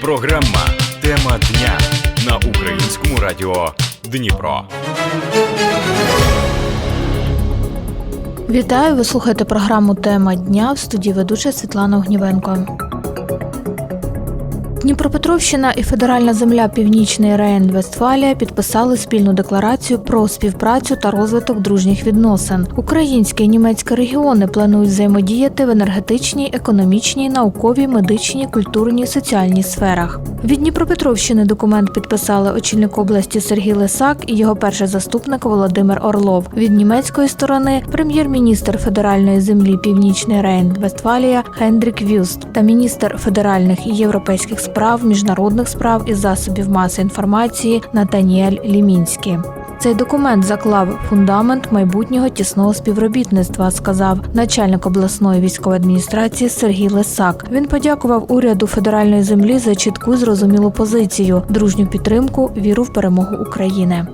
Програма Тема дня на українському радіо Дніпро. Вітаю! Ви слухаєте програму Тема дня в студії ведуча Світлана Огнівенко. Дніпропетровщина і федеральна земля Північний Рейн Вестфалія підписали спільну декларацію про співпрацю та розвиток дружніх відносин. Українські і німецькі регіони планують взаємодіяти в енергетичній, економічній, науковій, медичній, культурній, соціальній сферах. Від Дніпропетровщини документ підписали очільник області Сергій Лисак і його перший заступник Володимир Орлов. Від німецької сторони прем'єр-міністр федеральної землі Північний Рейн Вестфалія Хендрік Вюст та міністр федеральних і європейських справ, міжнародних справ і засобів маси інформації Натаніель Лімінський. Цей документ заклав фундамент майбутнього тісного співробітництва, сказав начальник обласної військової адміністрації Сергій Лисак. Він подякував уряду федеральної землі за чітку зрозумілу позицію, дружню підтримку, віру в перемогу України.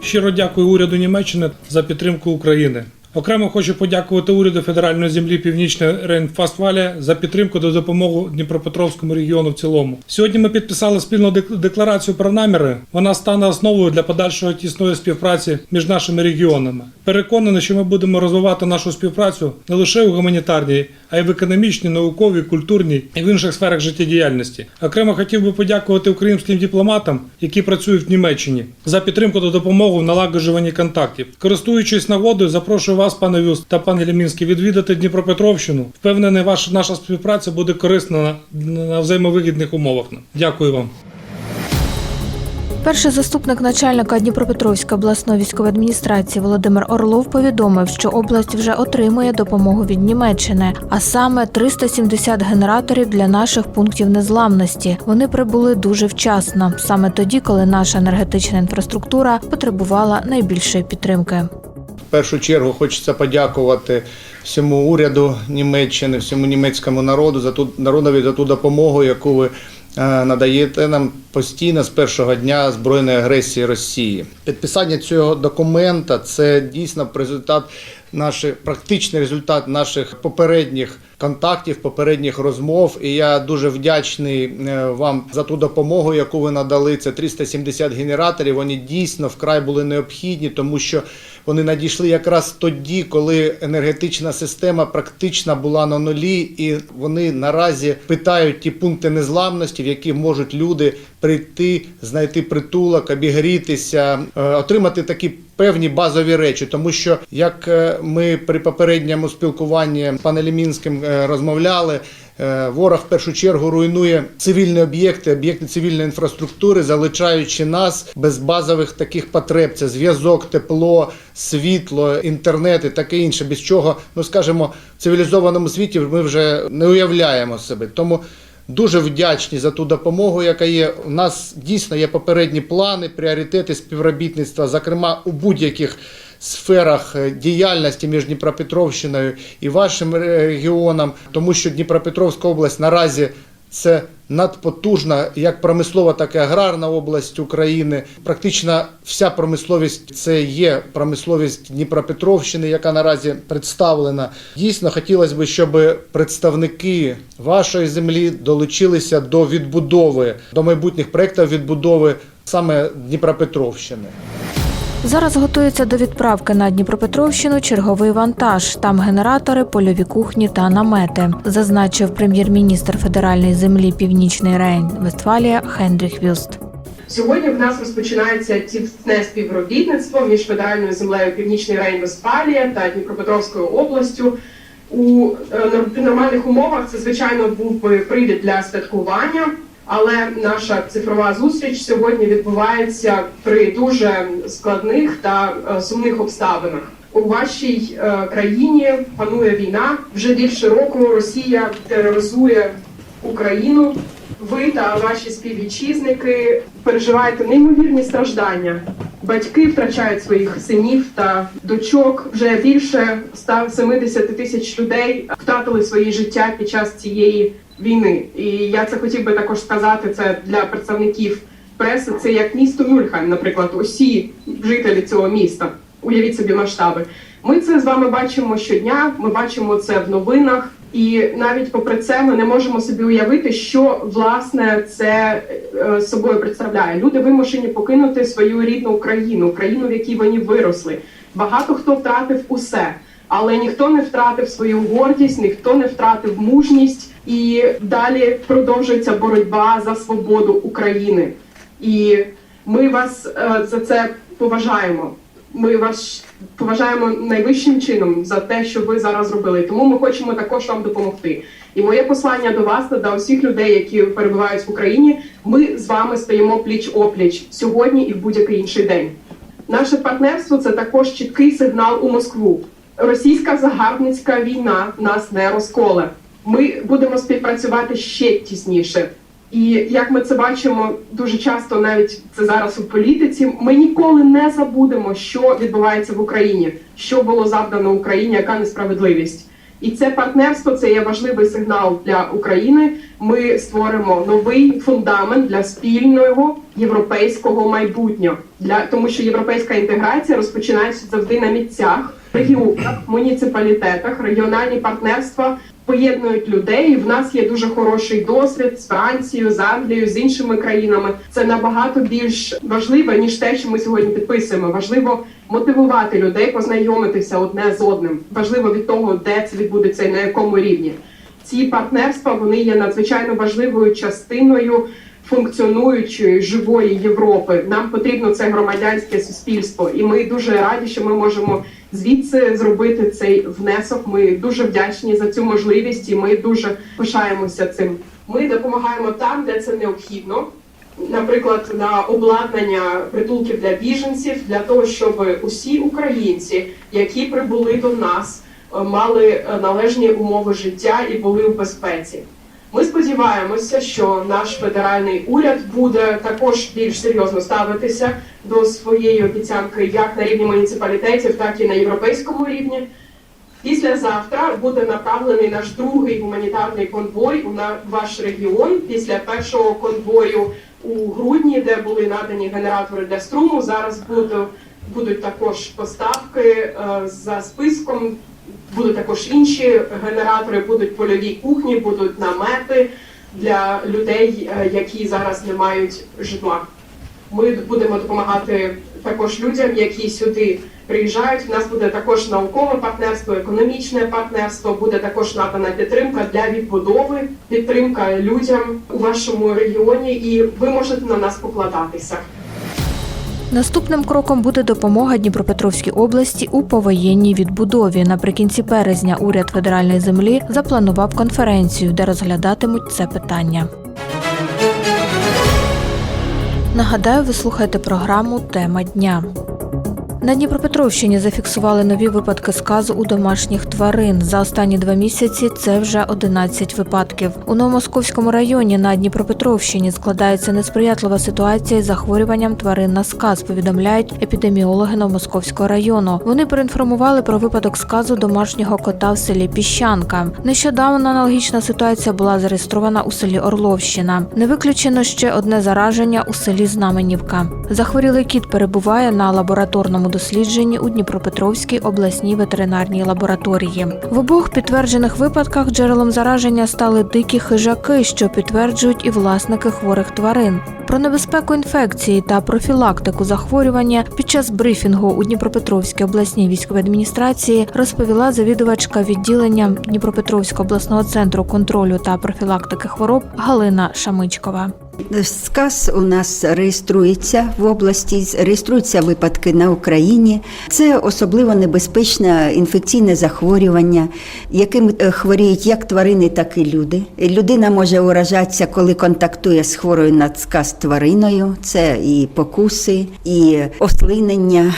Щиро дякую уряду Німеччини за підтримку України. Окремо хочу подякувати уряду федеральної землі Північна Рейн-Фастфалія за підтримку та допомогу Дніпропетровському регіону в цілому. Сьогодні ми підписали спільну декларацію про наміри. Вона стане основою для подальшої тісної співпраці між нашими регіонами. Переконаний, що ми будемо розвивати нашу співпрацю не лише у гуманітарній, а й в економічній, науковій, культурній і в інших сферах життєдіяльності. Окремо хотів би подякувати українським дипломатам, які працюють в Німеччині, за підтримку та допомогу в налагоджуванні контактів. Користуючись нагодою, запрошую вас, пане Вюст та пане Лімінський, відвідати Дніпропетровщину. Впевнений, ваша наша співпраця буде корисна на, на взаємовигідних умовах. Дякую вам. Перший заступник начальника Дніпропетровської обласної військової адміністрації Володимир Орлов повідомив, що область вже отримує допомогу від Німеччини, а саме 370 генераторів для наших пунктів незламності. Вони прибули дуже вчасно, саме тоді, коли наша енергетична інфраструктура потребувала найбільшої підтримки. Першу чергу хочеться подякувати всьому уряду Німеччини, всьому німецькому народу за ту народові за ту допомогу, яку ви е, надаєте нам постійно з першого дня збройної агресії Росії. Підписання цього документа це дійсно результат наших практичний результат наших попередніх контактів, попередніх розмов. І я дуже вдячний е, вам за ту допомогу, яку ви надали. Це 370 генераторів. Вони дійсно вкрай були необхідні, тому що вони надійшли якраз тоді, коли енергетична система практично була на нулі, і вони наразі питають ті пункти незламності, в які можуть люди прийти, знайти притулок, обігрітися, е, отримати такі певні базові речі, тому що як е, ми при попередньому спілкуванні з паном Лімінським е, розмовляли. Е, Ворог в першу чергу руйнує цивільні об'єкти, об'єкти цивільної інфраструктури, залишаючи нас без базових таких потреб: це зв'язок, тепло, світло, інтернет і таке інше, без чого, ну скажімо, в цивілізованому світі ми вже не уявляємо себе. Тому Дуже вдячні за ту допомогу, яка є. У нас дійсно є попередні плани, пріоритети співробітництва, зокрема у будь-яких сферах е, діяльності між Дніпропетровщиною і вашим регіоном, тому що Дніпропетровська область наразі це надпотужна як промислова, так і аграрна область України. Практично вся промисловість це є промисловість Дніпропетровщини, яка наразі представлена. Дійсно, хотілося б, щоб представники вашої землі долучилися до відбудови, до майбутніх проєктів відбудови саме Дніпропетровщини. Зараз готується до відправки на Дніпропетровщину черговий вантаж. Там генератори, польові кухні та намети, зазначив прем'єр-міністр федеральної землі Північний Рейн Вестфалія Хендріх Вюст. Сьогодні в нас розпочинається тісне співробітництво між федеральною землею Північний Рейн-Вестфалія та Дніпропетровською областю. У е, нормальних умовах це звичайно був би привід для святкування, але наша цифрова зустріч сьогодні відбувається при дуже складних та е, сумних обставинах. У вашій е, країні панує війна. Вже більше року Росія тероризує Україну. Ви та ваші співвітчизники переживаєте неймовірні страждання. Батьки втрачають своїх синів та дочок. Вже більше 170 тисяч людей втратили своє життя під час цієї війни. І я це хотів би також сказати. Це для представників преси. Це як місто Мюльхайм, наприклад, усі жителі цього міста. Уявіть собі масштаби. Ми це з вами бачимо щодня. Ми бачимо це в новинах. І навіть попри це ми не можемо собі уявити, що власне це е, собою представляє. Люди вимушені покинути свою рідну Україну, країну, в якій вони виросли. Багато хто втратив усе, але ніхто не втратив свою гордість, ніхто не втратив мужність, і далі продовжується боротьба за свободу України. І ми вас е, за це поважаємо. Ми вас поважаємо найвищим чином за те, що ви зараз зробили. Тому ми хочемо також вам допомогти. І моє послання до вас та до всіх людей, які перебувають в Україні. Ми з вами стоїмо пліч опліч сьогодні і в будь-який інший день. Наше партнерство це також чіткий сигнал у Москву. Російська загарбницька війна нас не розколе. Ми будемо співпрацювати ще тісніше. І як ми це бачимо дуже часто, навіть це зараз у політиці, ми ніколи не забудемо, що відбувається в Україні, що було завдано Україні, яка несправедливість. І це партнерство це є важливий сигнал для України. Ми створимо новий фундамент для спільного європейського майбутнього. Для тому, що європейська інтеграція розпочинається завжди на місцях, регіонах, муніципалітетах, регіональні партнерства поєднують людей. В нас є дуже хороший досвід з Францією, з Англією, з іншими країнами. Це набагато більш важливо ніж те, що ми сьогодні підписуємо. Важливо мотивувати людей, познайомитися одне з одним. Важливо від того, де це відбудеться і на якому рівні. Ці партнерства вони є надзвичайно важливою частиною функціонуючої живої Європи. Нам потрібно це громадянське суспільство, і ми дуже раді, що ми можемо звідси зробити цей внесок. Ми дуже вдячні за цю можливість, і ми дуже пишаємося цим. Ми допомагаємо там, де це необхідно. Наприклад, на обладнання притулків для біженців для того, щоб усі українці, які прибули до нас, мали належні умови життя і були у безпеці. Ми сподіваємося, що наш федеральний уряд буде також більш серйозно ставитися до своєї обіцянки як на рівні муніципалітетів, так і на європейському рівні. Післязавтра буде направлений наш другий гуманітарний конвой у ваш регіон. Після першого конвою у грудні, де були надані генератори для струму. Зараз буду, будуть також поставки е, за списком. Будуть також інші генератори, будуть польові кухні, будуть намети для людей, е, які зараз не мають житла. Ми будемо допомагати також людям, які сюди приїжджають. У нас буде також наукове партнерство, економічне партнерство, буде також надана підтримка для відбудови, підтримка людям у вашому регіоні, і ви можете на нас покладатися. Наступним кроком буде допомога Дніпропетровській області у повоєнній відбудові. Наприкінці березня уряд федеральної землі запланував конференцію, де розглядатимуть це питання. Нагадаю, ви слухаєте програму Тема дня. На Дніпропетровщині зафіксували нові випадки сказу у домашніх тварин. За останні два місяці це вже 11 випадків. У Новомосковському районі на Дніпропетровщині складається несприятлива ситуація із захворюванням тварин на сказ. Повідомляють епідеміологи Новомосковського району. Вони проінформували про випадок сказу домашнього кота в селі Піщанка. Нещодавно аналогічна ситуація була зареєстрована у селі Орловщина. Не виключено ще одне зараження у селі Знаменівка. Захворілий кіт перебуває на лабораторному дослідженні у Дніпропетровській обласній ветеринарній лабораторії. В обох підтверджених випадках джерелом зараження стали дикі хижаки, що підтверджують і власники хворих тварин. Про небезпеку інфекції та профілактику захворювання під час брифінгу у Дніпропетровській обласній військовій адміністрації розповіла завідувачка відділення Дніпропетровського обласного центру контролю та профілактики хвороб Галина Шамичкова. Сказ у нас реєструється в області, реєструються випадки на Україні. Це особливо небезпечне інфекційне захворювання, яким е, хворіють як тварини, так і люди. Людина може уражатися, коли контактує з хворою на сказ твариною. Це і покуси, і ослинення.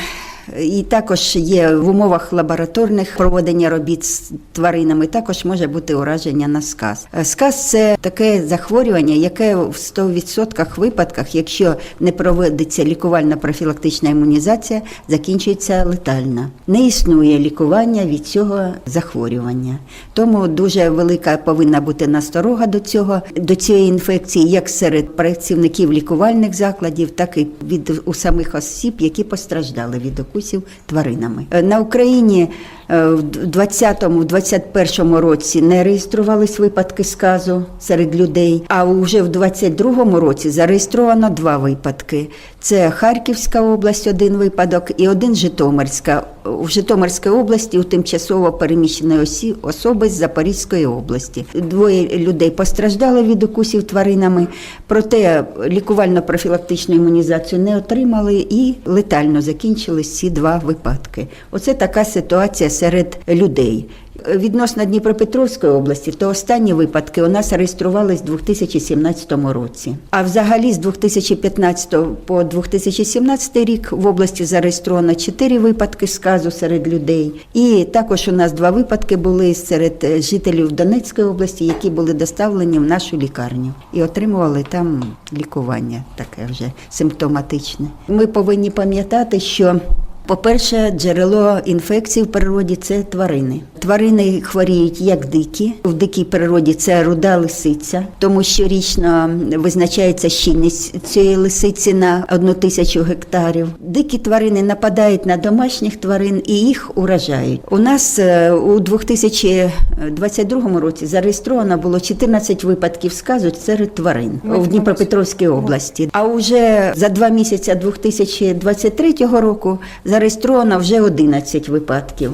І також є в умовах лабораторних проведення робіт з тваринами, також може бути ураження на сказ. Сказ це таке захворювання, яке в 100% випадках, якщо не проводиться лікувальна профілактична імунізація, закінчується летально. Не існує лікування від цього захворювання. Тому дуже велика повинна бути насторога до цього, до цієї інфекції, як серед працівників лікувальних закладів, так і від у самих осіб, які постраждали від укусів укусів тваринами. Е, На Україні е, в 2020-2021 році не реєструвались випадки сказу серед людей, а вже в 2022 році зареєстровано два випадки. Це Харківська область, один випадок, і один Житомирська. В Житомирській області у тимчасово переміщеної осі особи з Запорізької області. Двоє людей постраждали від укусів тваринами, проте лікувально-профілактичну імунізацію не отримали і летально закінчились ці два випадки. Оце така ситуація серед людей. Відносно Дніпропетровської області, то останні випадки у нас реєструвались у 2017 році. А взагалі з 2015 по 2017 рік в області зареєстровано 4 випадки сказу серед людей. І також у нас два випадки були серед е, жителів Донецької області, які були доставлені в нашу лікарню і отримували там лікування, таке вже симптоматичне. Ми повинні пам'ятати, що по-перше, джерело інфекцій в природі це тварини. Тварини хворіють як дикі. В дикій природі це руда лисиця, тому що річно визначається щільність цієї лисиці на одну тисячу гектарів. Дикі тварини нападають на домашніх тварин і їх уражають. У нас е, у 2022 році зареєстровано було 14 випадків сказу серед тварин в Дніпропетровській області. А уже за два місяці 2023 року зареєстровано вже 11 випадків.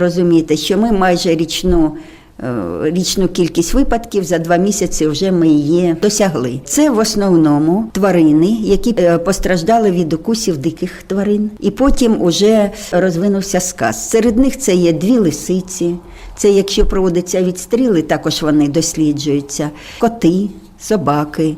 Розумієте, що ми майже річну. е, Річну кількість випадків за два місяці вже ми її досягли. Це в основному тварини, які е, постраждали від укусів диких тварин, і потім уже розвинувся сказ. Серед них це є дві лисиці. Це якщо проводяться відстріли, також вони досліджуються. Коти, собаки.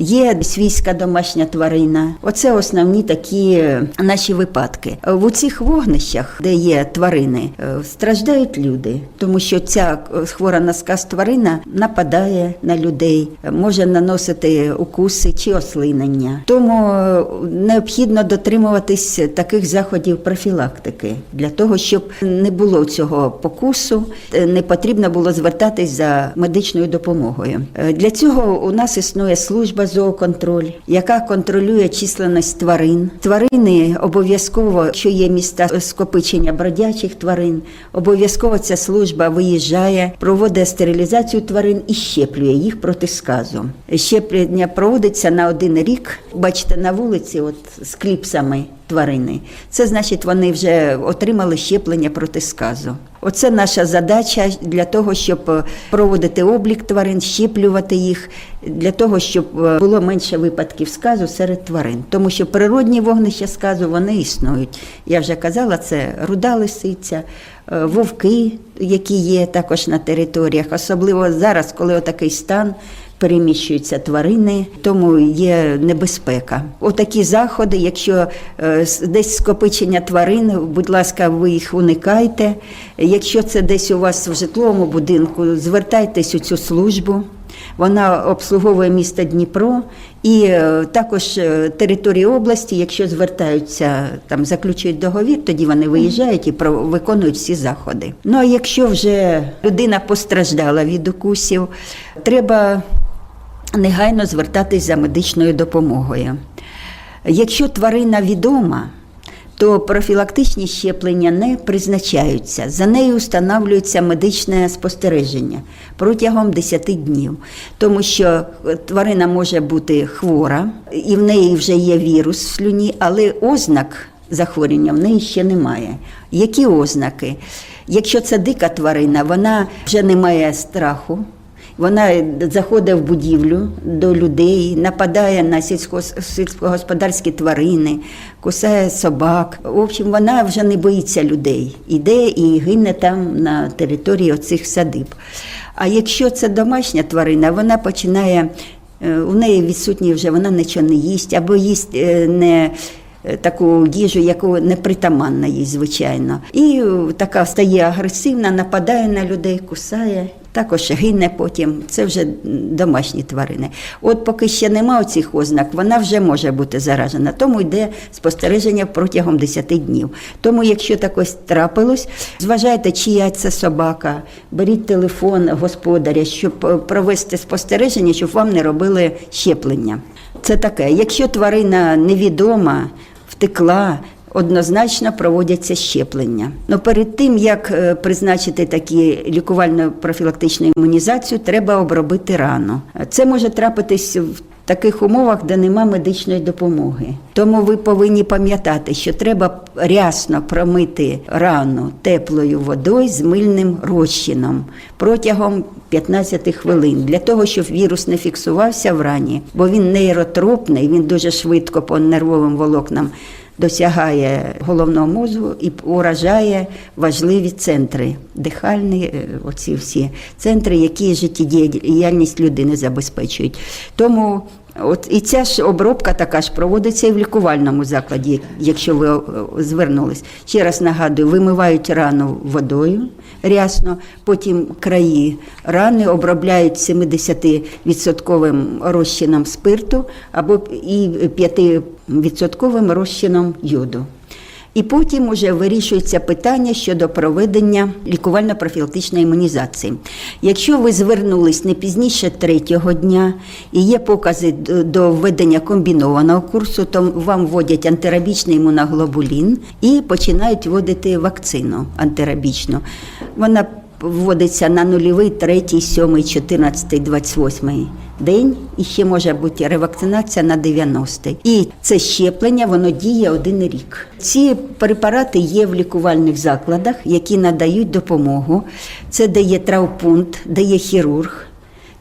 Є свійська домашня тварина. Оце основні такі е, наші випадки. В цих вогнищах, де є тварини, е, страждають люди, тому що ця е, хвора на сказ тварина нападає на людей, може наносити укуси чи ослинення. Тому необхідно дотримуватись таких заходів профілактики для того, щоб не було цього покусу, не потрібно було звертатись за медичною допомогою. Для цього у нас існує служба зооконтроль, яка контролює численність тварин. Тварини обов'язково, що є міста скопичення бродячих тварин, обов'язково ця служба виїжджає, проводить стерилізацію тварин і щеплює їх проти сказу. Щеплення проводиться на один рік. Бачите, на вулиці, от з кліпсами тварини. Це значить, вони вже отримали щеплення проти сказу. Оце наша задача для того, щоб е, проводити облік тварин, щеплювати їх, для того, щоб е, було менше випадків сказу серед тварин. Тому що природні вогнища сказу вони існують. Я вже казала, це руда лисиця, е, вовки, які є також на територіях, особливо зараз, коли отакий стан. Переміщуються тварини, тому є небезпека. Отакі заходи, якщо е, десь скопичення тварин, будь ласка, ви їх уникайте. Якщо це десь у вас в житловому будинку, звертайтесь у цю службу. Вона обслуговує місто Дніпро і е, також е, території області, якщо звертаються там, заключують договір, тоді вони виїжджають і виконують всі заходи. Ну а якщо вже людина постраждала від укусів, треба негайно звертатись за медичною допомогою. Якщо тварина відома, то профілактичні щеплення не призначаються. За нею встановлюється медичне спостереження протягом 10 днів, тому що тварина може бути хвора, і в неї вже є вірус в слюні, але ознак захворювання в неї ще немає. Які ознаки? Якщо це дика тварина, вона вже не має страху. Вона заходить в будівлю до людей, нападає на сільсько- сільськогосподарські тварини, кусає собак. В общем, вона вже не боїться людей. Іде і гине там на території оцих садиб. А якщо це домашня тварина, вона починає, е, у неї відсутні вже вона нічого не їсть, або їсть е, не е, таку їжу, яку не притаманна їй, звичайно. І е, така стає агресивна, нападає на людей, кусає. Також гине потім, це вже домашні тварини. От поки ще нема цих ознак, вона вже може бути заражена. Тому йде спостереження протягом 10 днів. Тому, якщо так ось трапилось, зважайте, чия це собака, беріть телефон господаря, щоб е, провести спостереження, щоб вам не робили щеплення. Це таке. Якщо тварина невідома, втекла, однозначно проводяться щеплення. Но перед тим як е, призначити такі лікувально-профілактичну імунізацію, треба обробити рану. Це може трапитись в таких умовах, де нема медичної допомоги. Тому ви повинні пам'ятати, що треба рясно промити рану теплою водою з мильним розчином протягом 15 хвилин для того, щоб вірус не фіксувався в рані, бо він нейротропний, він дуже швидко по нервовим волокнам досягає головного мозку і уражає важливі центри, дихальні, е, оці всі центри, які життєдіяльність людини забезпечують. Тому От і ця ж обробка така ж проводиться і в лікувальному закладі, якщо ви е, звернулись. Ще раз нагадую, вимивають рану водою рясно, потім краї рани обробляють 70% розчином спирту або і 5% розчином йоду. І потім уже вирішується питання щодо проведення лікувально-профілактичної імунізації. Якщо ви звернулись не пізніше третього дня і є покази до введення комбінованого курсу, то вам вводять антирабічний імуноглобулін і починають вводити вакцину антирабічну. Вона вводиться на нульовий, третій, сьомий, чотирнадцятий, двадцять восьмий день, і ще може бути ревакцинація на 90-й. І це щеплення, воно діє один рік. Ці препарати є в лікувальних закладах, які надають допомогу. Це де є травпункт, де є хірург.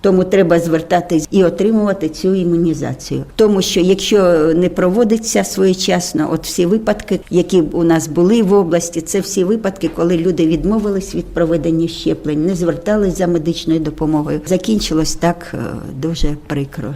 Тому треба звертатись і отримувати цю імунізацію. Тому що якщо не проводиться своєчасно, от всі випадки, які у нас були в області, це всі випадки, коли люди відмовились від проведення щеплень, не звертались за медичною допомогою. Закінчилось так е, дуже прикро.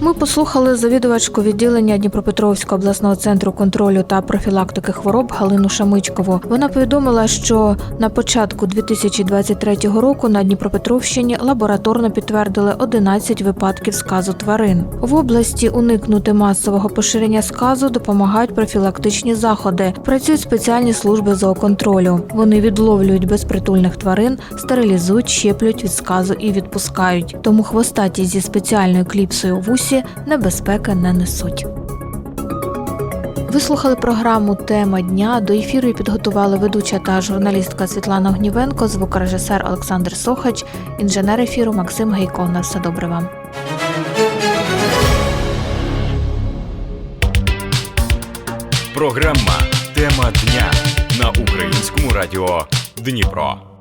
Ми послухали завідувачку відділення Дніпропетровського обласного центру контролю та профілактики хвороб Галину Шамичкову. Вона повідомила, що на початку 2023 року на Дніпропетровщині лабораторно підтвердили 11 випадків сказу тварин. В області уникнути масового поширення сказу допомагають профілактичні заходи. Працюють спеціальні служби зооконтролю. Вони відловлюють безпритульних тварин, стерилізують, щеплють від сказу і відпускають. Тому хвостаті зі спеціальною кліпсою в вусі небезпеки не несуть. Ви слухали програму Тема дня. До ефіру підготували ведуча та журналістка Світлана Гнівенко, звукорежисер Олександр Сохач, інженер ефіру Максим Гейко. На все добре вам. Програма Тема дня на українському радіо Дніпро.